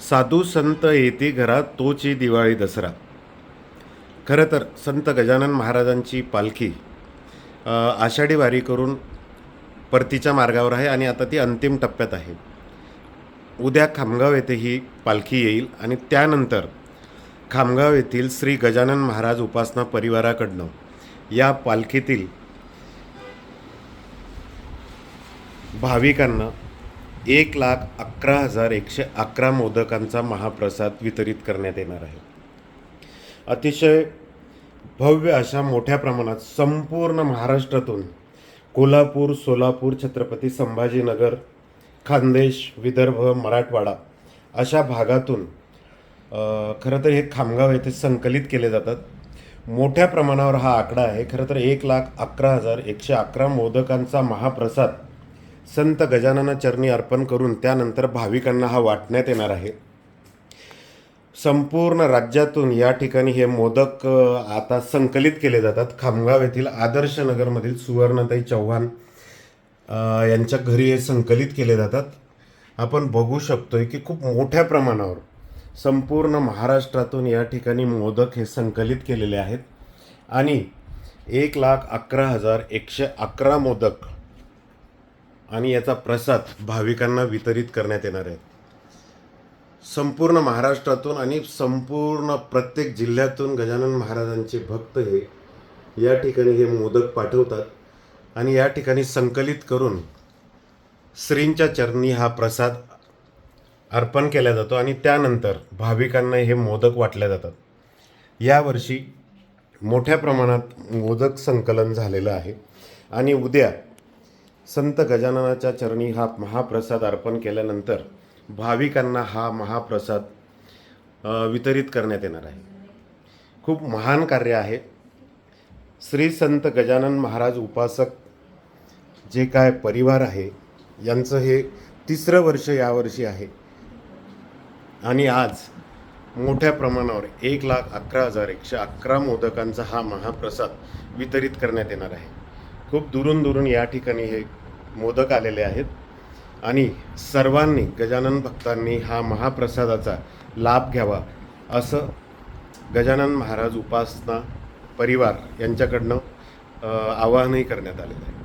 साधू संत येते घरात तोची दिवाळी दसरा. खरं तर संत गजानन महाराजांची पालखी आषाढी वारी करून परतीच्या मार्गावर आहे आणि आता ती अंतिम टप्प्यात आहे. उद्या खामगाव येथे ही पालखी येईल आणि त्यानंतर खामगाव येथील श्री गजानन महाराज उपासना परिवाराकडनं या पालखीतील भाविकांना एक लाख अकरा हजार एकशे अकरा मोदकांचा महाप्रसाद वितरित करण्यात येणार आहे. अतिशय भव्य अशा मोठ्या प्रमाणात संपूर्ण महाराष्ट्रातून कोल्हापूर सोलापूर छत्रपती संभाजीनगर खानदेश विदर्भ मराठवाडा अशा भागातून खरं तर हे खामगाव येथे संकलित केले जातात. मोठ्या प्रमाणावर हा आकडा आहे. खरं तर एक लाख अकरा हजार एकशे अकरा मोदकांचा महाप्रसाद संत गजानन चरणी अर्पण करून त्यानंतर भाविकांना हा वाटण्यात येणार आहे. संपूर्ण राज्यातून या ठिकाणी हे मोदक आता संकलित केले जातात. खामगाव येथील आदर्श नगरमधील सुवर्णताई चव्हाण यांच्या घरी हे संकलित केले जातात. आपण बघू शकतोय की खूप मोठ्या प्रमाणावर संपूर्ण महाराष्ट्रातून या ठिकाणी मोदक हे संकलित केलेले आहेत. आणि एक लाख अकरा हजार एकशे अकरा मोदक आणि याचा प्रसाद भाविकांना वितरित करण्यात येणार आहे. संपूर्ण महाराष्ट्रातून आणि संपूर्ण प्रत्येक जिल्ह्यातून गजानन महाराजांचे भक्त हे या ठिकाणी हे मोदक पाठवतात आणि या ठिकाणी संकलित करून श्रींच्या चरणी हा प्रसाद अर्पण केला जातो आणि त्यानंतर भाविकांना हे मोदक वाटले जातात. यावर्षी मोठ्या प्रमाणात मोदक संकलन झालेलं आहे आणि उद्या संत गजाननाच्या चरणी हा महाप्रसाद अर्पण केल्यानंतर भाविकांना हा महाप्रसाद वितरित करण्यात येणार आहे. खूप महान कार्य आहे. श्री संत गजानन महाराज उपासक जे काय परिवार आहे यांचं हे तिसरं वर्ष यावर्षी आहे. आणि आज मोठ्या प्रमाणावर एक लाख अकरा हजार एकशे अकरा मोदकांचा हा महाप्रसाद वितरित करण्यात येणार आहे. खूप दुरून दुरून या ठिकाणी हे मोदक आलेले आहेत. आणि सर्वांनी गजानन भक्तांनी हा महाप्रसादाचा लाभ घ्यावा असं गजानन महाराज उपासना परिवार यांच्याकडनं आवाहनही करण्यात आलेलं आहे.